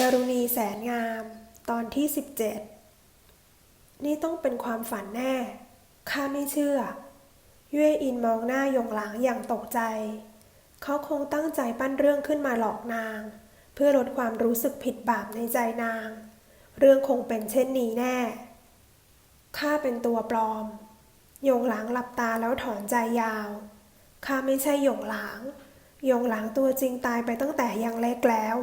ดารุณีแสนงาม ตอนที่ 17 นี่ต้องเป็นความฝันแน่ ข้าไม่เชื่อ เย่อินมองหน้ายงหลางอย่างตกใจ เขาคงตั้งใจปั้นเรื่องขึ้นมาหลอกนาง เพื่อลดความรู้สึกผิดบาปในใจนาง เรื่องคงเป็นเช่นนี้แน่ ข้าเป็นตัวปลอม ยงหลางหลับตาแล้วถอนใจยาว ข้าไม่ใช่ยงหลางยงหลางตัวจริงตายไปตั้งแต่ยังเล็กแล้ว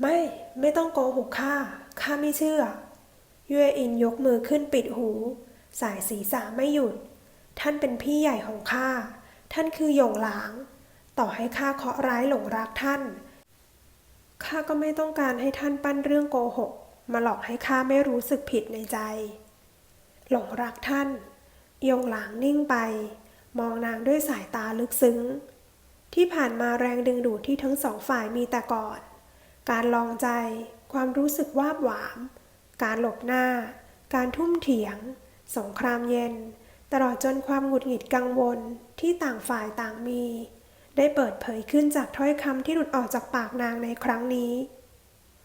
ไม่ ไม่ต้องโกหกข้า ข้าไม่เชื่อ เย่อินยกมือขึ้นปิดหู สายศีรษะไม่หยุด ท่านเป็นพี่ใหญ่ของข้า ท่านคือหยงหลาง ต่อให้ข้าเคาะร้ายหลงรักท่าน ข้าก็ไม่ต้องการให้ท่านปั้นเรื่องโกหก มาหลอกให้ข้าไม่รู้สึกผิดในใจ หลงรักท่านยงหลางนิ่งไป มองนางด้วยสายตาลึกซึ้ง ที่ผ่านมาแรงดึงดูดที่ทั้งสองฝ่ายมีแต่ก่อน การลองใจ ความรู้สึกวาบหวาม การหลบหน้า การทุ่มเถียง สงครามเย็น ตลอดจนความหงุดหงิดกังวลที่ต่างฝ่ายต่างมี ได้เปิดเผยขึ้นจากถ้อยคำที่หลุดออกจากปากนางในครั้งนี้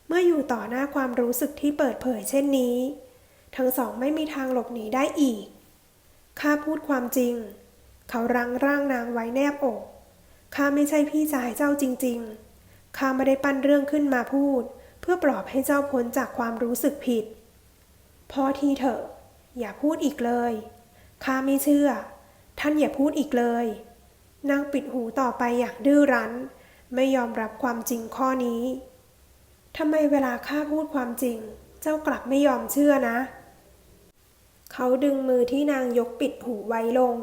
เมื่ออยู่ต่อหน้าความรู้สึกที่เปิดเผยเช่นนี้ ทั้งสองไม่มีทางหลบหนีได้อีกข้าพูดความจริง เขารั้งร่างนางไว้แนบอกข้าไม่ใช่พี่ชายเจ้าจริง ๆ ข้าไม่ได้ปั้นเรื่องขึ้นมาพูด เพื่อปลอบให้เจ้าพ้นจากความรู้สึกผิด พอทีเถอะ อย่าพูดอีกเลย ข้าไม่เชื่อ ท่านอย่าพูดอีกเลย นางปิดหูต่อไปอย่างดื้อรั้น ไม่ยอมรับความจริงข้อนี้ทำไมเวลาข้าพูดความจริง เจ้ากลับไม่ยอมเชื่อนะ เขาดึงมือที่นางยกปิดหูไว้ลง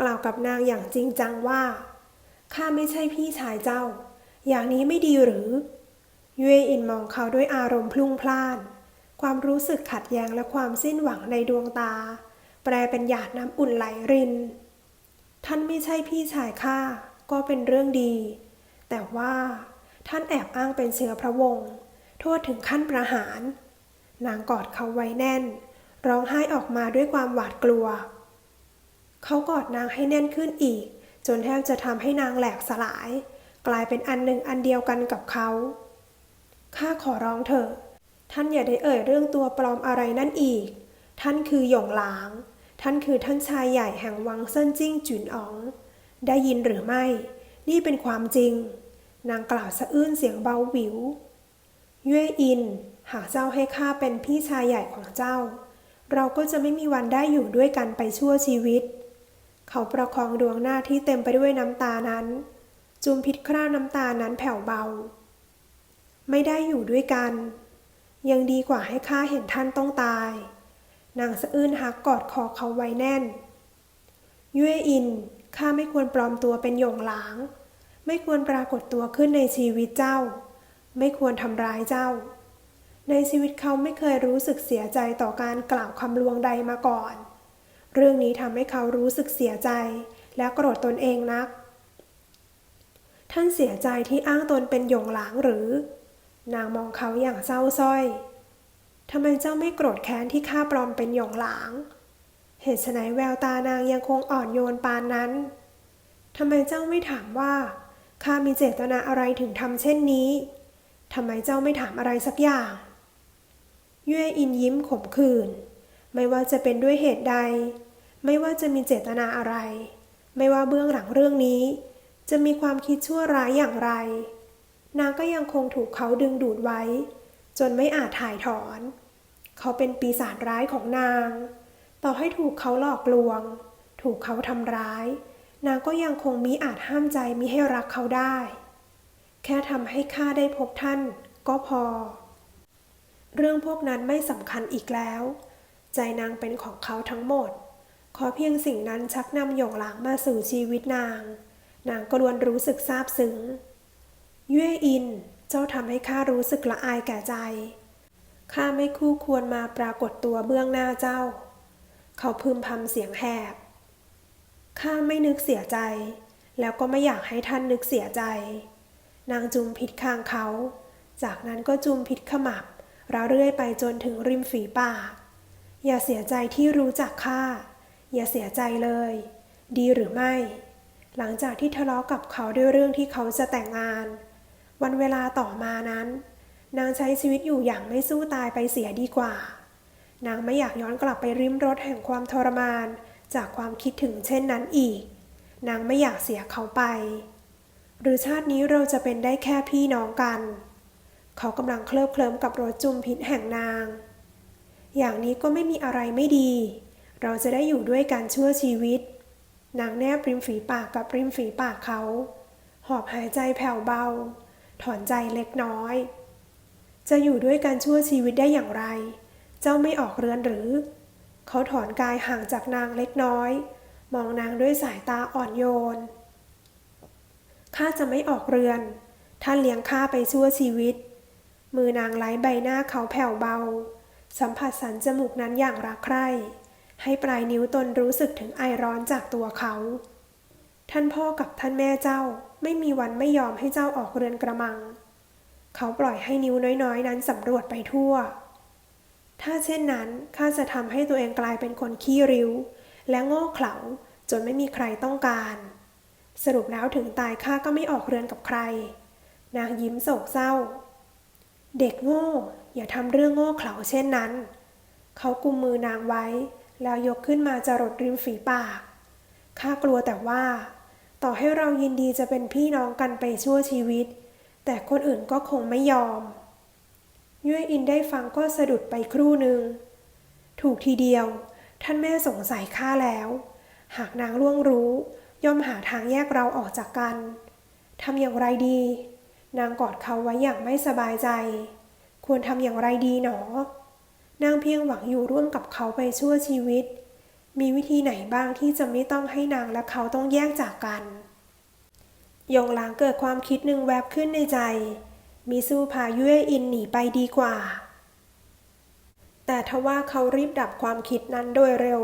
กล่าวกับนางอย่างจริงจังว่าข้าไม่ใช่พี่ชายเจ้า อย่างนี้ไม่ดีหรือเยอินมองเขาด้วยอารมณ์พลุ่งพล่าน ความรู้สึกขัดแย้งและความสิ้นหวังในดวงตา แปลเป็นหยาดน้ำอุ่นไหลริน ท่านไม่ใช่พี่ชายข้าก็เป็นเรื่องดี แต่ว่าท่านแอบอ้างเป็นเชื้อพระวงศ์โทษถึงขั้นประหาร นางกอดเขาไว้แน่น ร้องไห้ออกมาด้วยความหวาดกลัว เขากอดนางให้แน่นขึ้นอีก จนแทบจะทำให้นางแหลกสลาย กลายเป็นอันหนึ่งอันเดียวกันกับเขา ข้าขอร้องเถอะ ท่านอย่าได้เอ่ยเรื่องตัวปลอมอะไรนั่นอีก ท่านคือหยงหลาง ท่านคือท่านชายใหญ่แห่งวังเซินจิ้งจุนอ๋อง ได้ยินหรือไม่ นี่เป็นความจริง นางกล่าวสะอื้นเสียงเบาหวิว เย่อิน หากเจ้าให้ข้าเป็นพี่ชายใหญ่ของเจ้า เราก็จะไม่มีวันได้อยู่ด้วยกันไปชั่วชีวิต เขาประคองดวงหน้าที่เต็มไปด้วยน้ำตานั้น จุมพิษคราน้ำตานั้นแผ่วเบา ไม่ได้อยู่ด้วยกัน ยังดีกว่าให้ข้าเห็นท่านต้องตาย นางสะอื้นหักกอดคอเขาไว้แน่นเย่อินข้าไม่ควรปลอมตัวเป็นหยงหลาง ไม่ควรปรากฏตัวขึ้นในชีวิตเจ้า ไม่ควรทำร้ายเจ้า ในชีวิตเขาไม่เคยรู้สึกเสียใจต่อการกล่าวคำลวงใดมาก่อน เรื่องนี้ทำให้เขารู้สึกเสียใจและโกรธตนเองนัก ท่านเสียใจที่อ้างตนเป็นหยงหลางหรือ นางมองเขาอย่างเศร้าสร้อยทำไมเจ้าไม่โกรธแค้นที่ข้าปลอมเป็นหยงหลาง เหตุไฉนแววตานางยังคงอ่อนโยนปานนั้นทำไมเจ้าไม่ถามว่าข้ามีเจตนาอะไรถึงทำเช่นนี้ทำไมเจ้าไม่ถามอะไรสักอย่างเย่อินยิ้มขมขื่นไม่ว่าจะเป็นด้วยเหตุใด ไม่ว่าจะมีเจตนาอะไร ไม่ว่าเบื้องหลังเรื่องนี้ จะมีความคิดชั่วร้ายอย่างไร นางก็ยังคงถูกเขาดึงดูดไว้ จนไม่อาจถ่ายถอน เขาเป็นปีศาจร้ายของนาง ต่อให้ถูกเขาหลอกลวง ถูกเขาทำร้าย นางก็ยังคงมิอาจห้ามใจมิให้รักเขาได้ แค่ทำให้ข้าได้พบท่านก็พอ เรื่องพวกนั้นไม่สำคัญอีกแล้ว ใจนางเป็นของเขาทั้งหมด ขอเพียงสิ่งนั้นชักนำหยงหลางมาสู่ชีวิตนาง นางก็ล้วนรู้สึกซาบซึ้งเย่อิน เจ้าทำให้ข้ารู้สึกละอายแก่ใจ ข้าไม่คู่ควรมาปรากฏตัวเบื้องหน้าเจ้า เขาพึมพำเสียงแหบ ข้าไม่นึกเสียใจ แล้วก็ไม่อยากให้ท่านนึกเสียใจ นางจุมพิษคางเขา จากนั้นก็จุมพิษขมับระเรื่อยไปจนถึงริมฝีปาก อย่าเสียใจที่รู้จักข้า อย่าเสียใจเลย ดีหรือไม่ หลังจากที่ทะเลาะกับเขาด้วยเรื่องที่เขาจะแต่งงาน วันเวลาต่อมานั้น นางใช้ชีวิตอยู่อย่างไม่สู้ตายไปเสียดีกว่า นางไม่อยากย้อนกลับไปริมรถแห่งความทรมาน จากความคิดถึงเช่นนั้นอีก นางไม่อยากเสียเขาไป หรือชาตินี้เราจะเป็นได้แค่พี่น้องกัน เขากำลังเคลิบเคลิ้มกับรถจุมพิษแห่งนาง อย่างนี้ก็ไม่มีอะไรไม่ดี เราจะได้อยู่ด้วยกันชั่วชีวิต นางแนบริมฝีปากกับริมฝีปากเขา หอบหายใจแผ่วเบา ถอนใจเล็กน้อย จะอยู่ด้วยกันชั่วชีวิตได้อย่างไร เจ้าไม่ออกเรือนหรือ เขาถอนกายห่างจากนางเล็กน้อย มองนางด้วยสายตาอ่อนโยน ข้าจะไม่ออกเรือน ท่านเลี้ยงข้าไปชั่วชีวิต มือนางไล้ใบหน้าเขาแผ่วเบา สัมผัสสันจมูกนั้นอย่างรักใคร่ ให้ปลายนิ้วตนรู้สึกถึงไอร้อนจากตัวเขา ท่านพ่อกับท่านแม่เจ้าไม่มีวันไม่ยอมให้เจ้าออกเรือนกระมัง เขาปล่อยให้นิ้วน้อยๆ นั้นสำรวจไปทั่ว ถ้าเช่นนั้นข้าจะทำให้ตัวเองกลายเป็นคนขี้ริ้ว และโง่เขลาจนไม่มีใครต้องการ สรุปแล้วถึงตายข้าก็ไม่ออกเรือนกับใคร นางยิ้มโศกเศร้า เด็กโง่ อย่าทำเรื่องโง่เขลาเช่นนั้น เขากุมมือนางไว้ แล้วยกขึ้นมาจะรดริมฝีปาก ข้ากลัวแต่ว่า ต่อให้เรายินดีจะเป็นพี่น้องกันไปชั่วชีวิต แต่คนอื่นก็คงไม่ยอมยุ้ยอินได้ฟังก็สะดุดไปครู่หนึ่ง ถูกทีเดียว ท่านแม่สงสัยข้าแล้ว หากนางล่วงรู้ ย่อมหาทางแยกเราออกจากกันทำอย่างไรดี นางกอดเขาไว้อย่างไม่สบายใจ ควรทำอย่างไรดีหนอ นางเพียงหวังอยู่ร่วมกับเขาไปชั่วชีวิต มีวิธีไหนบ้างที่จะไม่ต้องให้นางและเขาต้องแยกจากกัน ยงหลางเกิดความคิดหนึ่งแวบขึ้นในใจ มีสู้พายุ้ยอินหนีไปดีกว่า แต่ทว่าเขารีบดับความคิดนั้นโดยเร็ว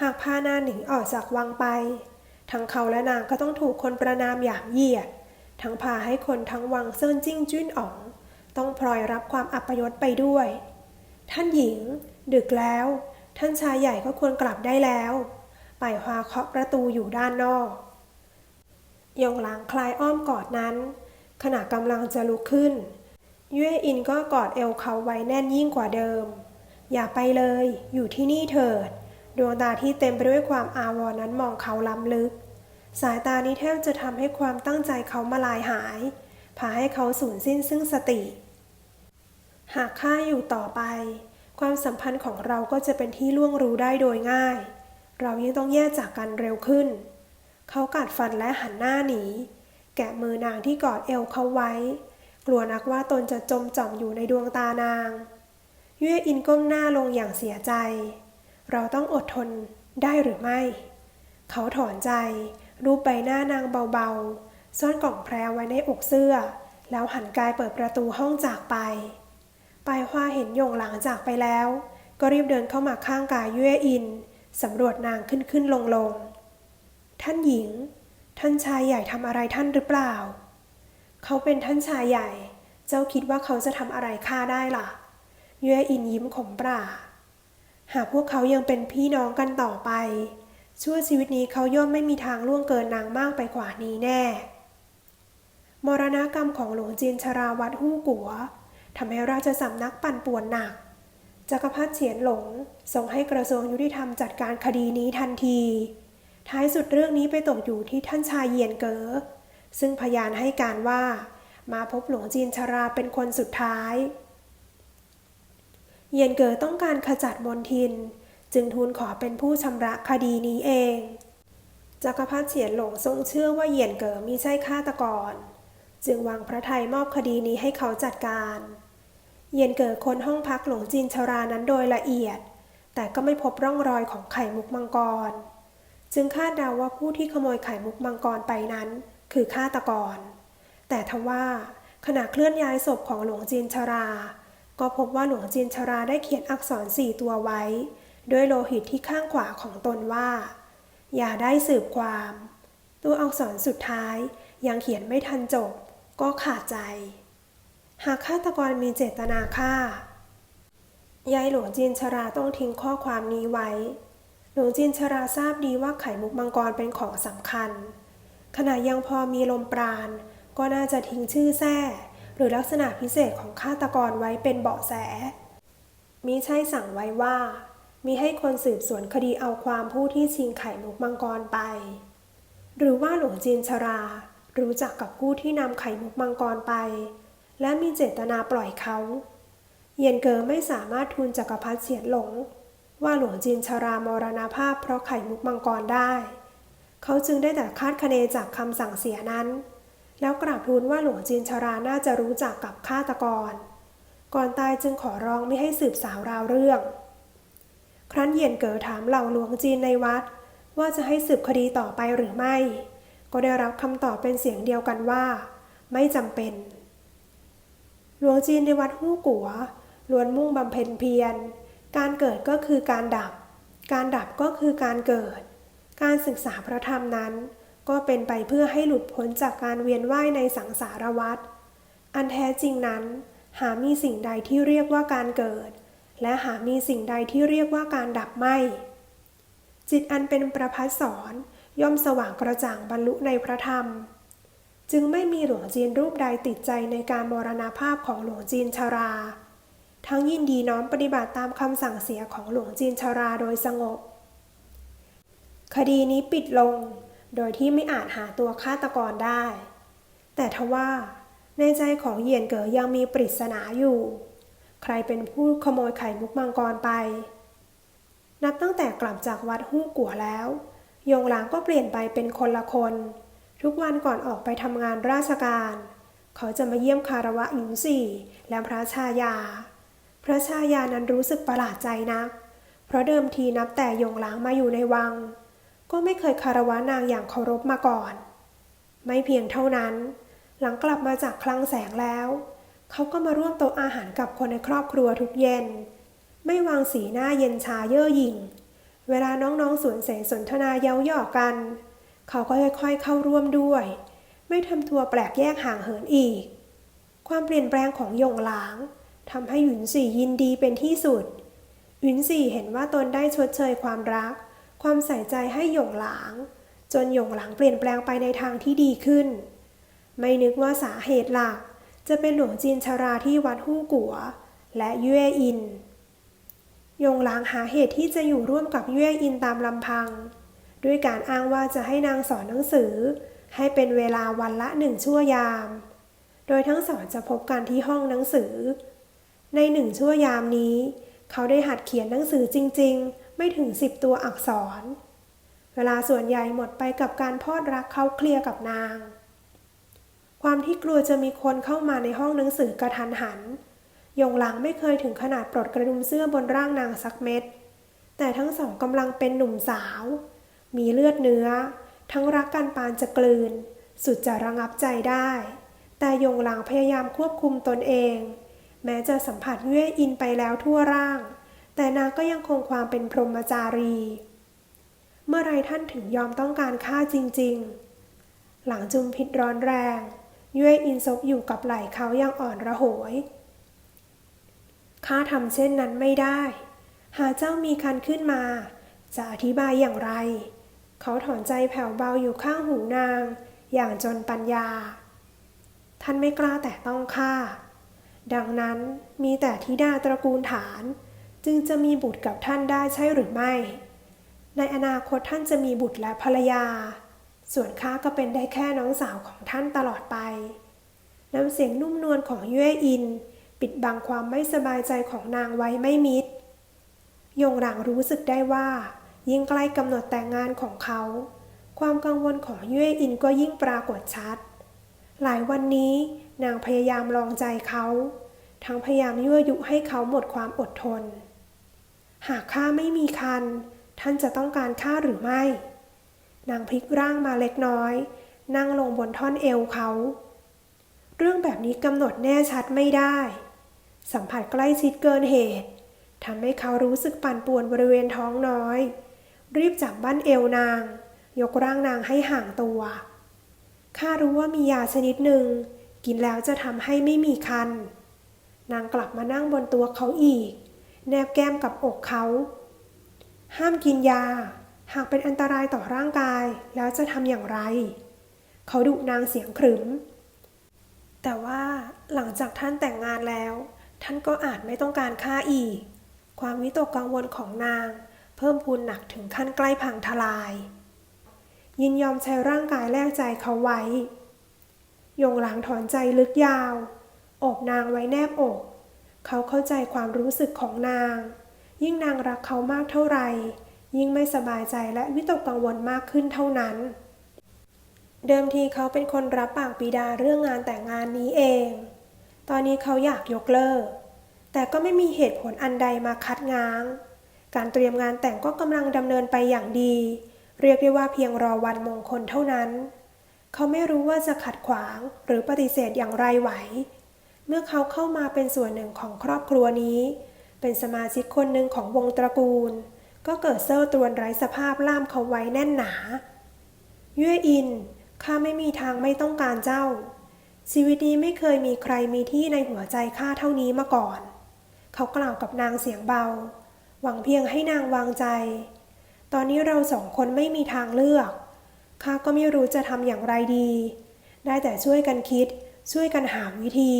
หากพานาหนิงออกจากวังไป ทั้งเขาและนางก็ต้องถูกคนประนามหยามเหยียด ทั้งพาให้คนทั้งวังเซินจิ้งจุ้นอ๋อง ต้องพลอยรับความอัปยศไปด้วย ท่านหญิง ดึกแล้ว ท่านชายใหญ่ก็ควรกลับได้แล้วไปฮวาเคาะประตูอยู่ด้านนอกยงหลางคลายอ้อมกอดนั้น ขณะกำลังจะลุกขึ้น เย่อินก็กอดเอวเขาไว้แน่นยิ่งกว่าเดิม อย่าไปเลย อยู่ที่นี่เถิด ดวงตาที่เต็มไปด้วยความอาวรณ์นั้นมองเขาล้ำลึก สายตานี้แทบจะทำให้ความตั้งใจเขามาลายหายพาให้เขาสูญสิ้นซึ่งสติ หากข้าอยู่ต่อไป ความสัมพันธ์ของเราก็จะเป็นที่ล่วงรู้ได้โดยง่าย เรายิ่งต้องแยกจากกันเร็วขึ้น เขากัดฟันและหันหน้าหนี แกะมือนางที่กอดเอวเขาไว้ กลัวนักว่าตนจะจมจ่อมอยู่ในดวงตานางเย่อินก้มหน้าลงอย่างเสียใจ เราต้องอดทนได้หรือไม่ เขาถอนใจ รูปใบหน้านางเบาๆ ซ่อนกล่องแพรไว้ในอกเสื้อ แล้วหันกายเปิดประตูห้องจากไป ปลาย hoa เห็นยงหลังจากไปแล้ว ก็รีบเดินเข้ามาข้างกายเย่อินสำรวจนางขึ้นขึ้นลงลง ท่านหญิง ท่านชายใหญ่ทำอะไรท่านหรือเปล่า เขาเป็นท่านชายใหญ่ เจ้าคิดว่าเขาจะทำอะไรข้าได้ล่ะ เย่อินยิ้มขมปราหากพวกเขายังเป็นพี่น้องกันต่อไป ชั่วชีวิตนี้เขาย่อมไม่มีทางล่วงเกินนางมากไปกว่านี้แน่ มรณกรรมของหลวงจีนชราวัดฮู้กัว ทำให้ราชสำนักปั่นป่วนหนัก จักรพรรดิเฉียนหลงส่งให้กระทรวงยุติธรรมจัดการคดีนี้ทันที ท้ายสุดเรื่องนี้ไปตกอยู่ที่ท่านชายเยียนเก๋อซึ่งพยานให้การว่า มาพบหลวงจีนชราเป็นคนสุดท้าย เยียนเก๋อต้องการขจัดมนทิน จึงทูลขอเป็นผู้ชำระคดีนี้เอง จักรพรรดิเฉียนหลงทรงเชื่อว่าเยียนเก๋อมิใช่ฆาตกร จึงวางพระทัยมอบคดีนี้ให้เขาจัดการ เยียนเก๋อค้นห้องพักหลวงจีนชรานั้นโดยละเอียด แต่ก็ไม่พบร่องรอยของไข่มุกมังกร จึงคาดเดาว่าผู้ที่ขโมยไข่มุกมังกรไปนั้น คือฆาตกร แต่ทว่าขณะเคลื่อนย้ายศพของหลวงจีนชรา ก็พบว่าหลวงจีนชราได้เขียนอักษรสี่ตัวไว้ ด้วยโลหิตที่ข้างขวาของตนว่า อย่าได้สืบความ ตัวอักษรสุดท้ายยังเขียนไม่ทันจบ ก็ขาดใจ หากฆาตกรมีเจตนาฆ่ายายหลวงจีนชราต้องทิ้งข้อความนี้ไว้ หลวงจีนชราทราบดีว่าไข่มุกมังกรเป็นของสำคัญ ขณะยังพอมีลมปราณ ก็น่าจะทิ้งชื่อแท้หรือลักษณะพิเศษของฆาตกรไว้เป็นเบาะแส มิใช่สั่งไว้ว่า มีให้คนสืบสวนคดีเอาความผู้ที่ชิงไข่มุกมังกรไป หรือว่าหลวงจีนชรา รู้จักกับผู้ที่นำไข่มุกมังกรไป และมีเจตนาปล่อยเขา เย็นเกอไม่สามารถทูลจักรพรรดิเฉียหลง ว่าหลวงจีนชรามรณภาพเพราะไข่มุกมังกรได้ เขาจึงได้แต่คาดคะเนจากคำสั่งเสียนั้น แล้วกราบทูลว่าหลวงจีนชราน่าจะรู้จักกับฆาตกร ก่อนตายจึงขอร้องไม่ให้สืบสาวราวเรื่อง ครั้นเย็นเก๋อถามเหล่าหลวงจีนในวัด ว่าจะให้สืบคดีต่อไปหรือไม่ ก็ได้รับคำตอบเป็นเสียงเดียวกันว่า ไม่จำเป็น หลวงจีนในวัดฮู้กัวล้วนมุ่งบำเพ็ญเพียร การเกิดก็คือการดับ การดับก็คือการเกิด การศึกษาพระธรรมนั้น ก็เป็นไปเพื่อให้หลุดพ้นจากการเวียนว่ายในสังสารวัฏ อันแท้จริงนั้น หามีสิ่งใดที่เรียกว่าการเกิด และหามีสิ่งใดที่เรียกว่าการดับไม่ จิตอันเป็นประพัดสอนย่อมสว่างกระจ่างบรรลุในพระธรรม จึงไม่มีหลวงจีนรูปใดติดใจในการมรณาภาพของหลวงจีนชารา ทั้งยินดีน้อมปฏิบัติตามคำสั่งเสียของหลวงจีนชาราโดยสงบ คดีนี้ปิดลง โดยที่ไม่อาจหาตัวฆาตกรได้ แต่ทว่า ในใจของเหยียนเก๋ยังมีปริศนาอยู่ ใครเป็นผู้ขโมยไข่มุกมังกรไป นับตั้งแต่กลับจากวัดฮู้กัวแล้ว ยงหลางก็เปลี่ยนไปเป็นคนละคน ทุกวันก่อนออกไปทำงานราชการ เขาจะมาเยี่ยมคารวะหญิงสี่และพระชายา พระชายานั้นรู้สึกประหลาดใจนัก เพราะเดิมทีนับแต่ยงหลางมาอยู่ในวัง ก็ไม่เคยคารวะนางอย่างเคารพมาก่อน ไม่เพียงเท่านั้น หลังกลับมาจากคลังแสงแล้ว เขาก็มาร่วมโต๊ะอาหารกับคนในครอบครัวทุกเย็น ไม่วางสีหน้าเย็นชาเย่อหยิ่ง เวลาน้องๆสวนเสสนทนาเย้าหยอกกัน เขาก็ค่อยๆเข้าร่วมด้วย ไม่ทำตัวแปลกแยกห่างเหินอีก ความเปลี่ยนแปลงของหยงหลางทำให้หยุนสี่ยินดีเป็นที่สุด หยุนสี่เห็นว่าตนได้ชดเชยความรัก ความใส่ใจให้หยงหลาง จนหยงหลางเปลี่ยนแปลงไปในทางที่ดีขึ้น ไม่นึกว่าสาเหตุหลัก จะเป็นหลวงจีนชาราที่วัดฮู้กัว และเย่อินยงหลางหาเหตุที่จะอยู่ร่วมกับเย่อินตามลำพัง ด้วยการอ้างว่าจะให้นางสอนหนังสือ ให้เป็นเวลาวันละหนึ่งชั่วยาม โดยทั้งสองจะพบกันที่ห้องหนังสือ ในหนึ่งชั่วยามนี้ เขาได้หัดเขียนหนังสือจริง ๆ ไม่ถึงสิบตัวอักษร เวลาส่วนใหญ่หมดไปกับการพอดรักเขาเคลียร์กับนาง ความที่กลัวจะมีคนเข้ามาในห้องหนังสือกระทันหันยงหลังไม่เคยถึงขนาดปลดกระดุมเสื้อบนร่างนางสักเม็ด แต่ทั้งสองกำลังเป็นหนุ่มสาว มีเลือดเนื้อ ทั้งรักกันปานจะกลืน สุดจะระงับใจได้ แต่ยงหลังพยายามควบคุมตนเอง แม้จะสัมผัสเยื่ออินไปแล้วทั่วร่าง แต่นางก็ยังคงความเป็นพรหมจารี เมื่อไรท่านถึงยอมต้องการฆ่าจริง ๆ หลังจุมพิษร้อนแรงเย่ออินซบอยู่กับไหล่เขาอย่างอ่อนระโหยข้าทำเช่นนั้นไม่ได้ หากเจ้ามีคันขึ้นมา จะอธิบายอย่างไร เขาถอนใจแผ่วเบาอยู่ข้างหูนาง อย่างจนปัญญา ท่านไม่กล้าแต่ต้องข้าดังนั้นมีแต่ธิดาตระกูลฐาน จึงจะมีบุตรกับท่านได้ใช่หรือไม่ ในอนาคตท่านจะมีบุตรและภรรยา ส่วนข้าก็เป็นได้แค่น้องสาวของท่านตลอดไปน้ำเสียงนุ่มนวลของเย่อิน ปิดบังความไม่สบายใจของนางไว้ไม่มิด ยงหลังรู้สึกได้ว่า ยิ่งใกล้กำหนดแต่งงานของเขา ความกังวลของเย่อินก็ยิ่งปรากฏชัด หลายวันนี้นางพยายามลองใจเขา ทั้งพยายามยั่วยุให้เขาหมดความอดทน หากข้าไม่มีคัน ท่านจะต้องการข้าหรือไม่ นางพลิกร่างมาเล็กน้อย นั่งลงบนท่อนเอวเขา เรื่องแบบนี้กำหนดแน่ชัดไม่ได้ สัมผัสใกล้ชิดเกินเหตุทำให้เขารู้สึกปั่นป่วนบริเวณท้องน้อย รีบจับบั้นเอวนาง ยกร่างนางให้ห่างตัว ข้ารู้ว่ามียาชนิดหนึ่ง กินแล้วจะทำให้ไม่มีคัน นางกลับมานั่งบนตัวเขาอีก แนบแก้มกับอกเขา ห้ามกินยา หากเป็นอันตรายต่อร่างกาย แล้วจะทำอย่างไร เขาดุนางเสียงขรึม แต่ว่าหลังจากท่านแต่งงานแล้ว ท่านก็อาจไม่ต้องการข้าอีก ความวิตกกังวลของนาง พิ่มพูนหนักถึงขั้นใกล้พังทลาย ยินยอมใช้ร่างกายแลกใจเขาไว้ ยงหลังถอนใจลึกยาวโอบนางไว้แนบอก เขาเข้าใจความรู้สึกของนาง ยิ่งนางรักเขามากเท่าไหร่ ยิ่งไม่สบายใจและวิตกกังวลมากขึ้นเท่านั้น เดิมทีเขาเป็นคนรับปากบิดาเรื่องงานแต่งงานนี้เอง ตอนนี้เขาอยากยกเลิก แต่ก็ไม่มีเหตุผลอันใดมาคัดง้าง การเตรียมงานแต่งก็กำลังดำเนินไปอย่างดี เรียกได้ว่าเพียงรอวันมงคลเท่านั้น เขาไม่รู้ว่าจะขัดขวางหรือปฏิเสธอย่างไรไหว เมื่อเขาเข้ามาเป็นส่วนหนึ่งของครอบครัวนี้ เป็นสมาชิกคนหนึ่งของวงตระกูล ก็เกิดเซอร์ตรวนไร้สภาพล่ามเขาไว้แน่นหนาเย่อินข้าไม่มีทางไม่ต้องการเจ้า ชีวิตนี้ไม่เคยมีใครมีที่ในหัวใจข้าเท่านี้มาก่อน เขากล่าวกับนางเสียงเบา หวังเพียงให้นางวางใจ ตอนนี้เราสองคนไม่มีทางเลือกข้าก็ไม่รู้จะทำอย่างไรดี ได้แต่ช่วยกันคิด ช่วยกันหาวิธี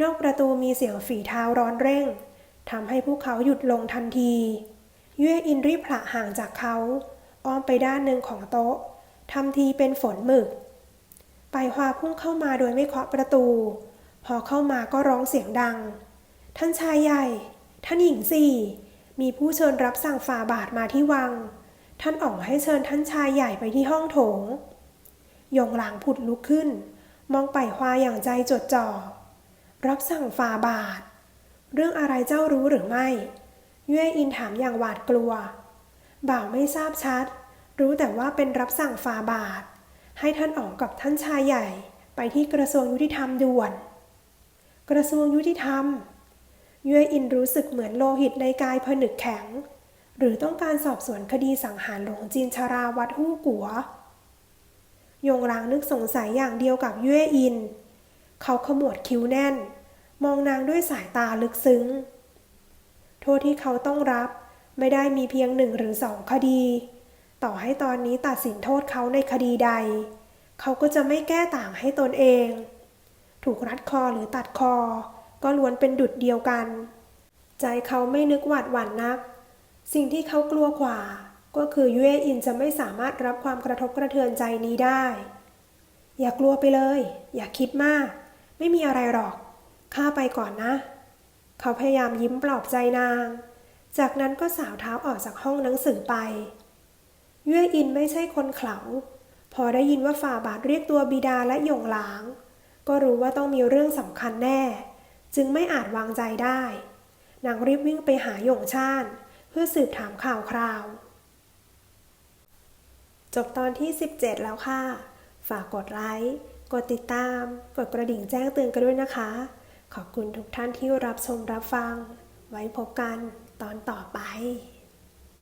นอกประตูมีเสียงฝีเท้าร้อนเร่งทำให้พวกเขาหยุดลงทันที เย่อินรีบผละห่างจากเขา อ้อมไปด้านหนึ่งของโต๊ะทำทีเป็นฝนหมึก ไปฮวาพุ่งเข้ามาโดยไม่เคาะประตู พอเข้ามาก็ร้องเสียงดัง ท่านชายใหญ่ ท่านหญิงสี่มีผู้เชิญรับสั่งฝ่าบาทมาที่วัง ท่านอ๋องให้เชิญท่านชายใหญ่ไปที่ห้องโถง ยงหลางผุดลุกขึ้น มองไปฮวาอย่างใจจดจ่อ รับสั่งฝ่าบาท เรื่องอะไรเจ้ารู้หรือไม่เย่อินถามอย่างหวาดกลัว บ่าวไม่ทราบชัด รู้แต่ว่าเป็นรับสั่งฝ่าบาท ให้ท่านอ๋องกับท่านชายใหญ่ ไปที่กระทรวงยุติธรรมด่วน กระทรวงยุติธรรม เย่อินรู้สึกเหมือนโลหิตในกายผนึกแข็ง หรือต้องการสอบสวนคดีสังหารหลวงจีนชาราวัดฮู้กัว ยงรางนึกสงสัยอย่างเดียวกับเย่อิน เขาขมวดคิ้วแน่น มองนางด้วยสายตาลึกซึ้ง โทษที่เขาต้องรับไม่ได้มีเพียงหนึ่งหรือสองคดี ต่อให้ตอนนี้ตัดสินโทษเขาในคดีใด เขาก็จะไม่แก้ต่างให้ตนเอง ถูกรัดคอหรือตัดคอ ก็ล้วนเป็นดุดเดียวกัน ใจเขาไม่นึกหวาดหวั่นนัก สิ่งที่เขากลัวกว่า ก็คือเย่อินจะไม่สามารถรับความกระทบกระเทือนใจนี้ได้ อย่ากลัวไปเลย อย่าคิดมาก ไม่มีอะไรหรอก ข้าไปก่อนนะ เขาพยายามยิ้มปลอบใจนาง จากนั้นก็สาวเท้าออกจากห้องหนังสือไปเย่อินไม่ใช่คนเขาพอได้ยินว่าฝ่าบาทเรียกตัวบิดาและหยงหลาง ก็รู้ว่าต้องมีเรื่องสำคัญแน่ จึงไม่อาจวางใจได้ นางรีบวิ่งไปหาหยงชาญเพื่อสืบถามข่าวคราว จบตอนที่ 17 แล้วค่ะ ฝากกดไลค์ กดติดตาม กดกระดิ่งแจ้งเตือนกันด้วยนะคะ ขอบคุณทุกท่านที่รับชมรับฟัง ไว้พบกันตอนต่อไป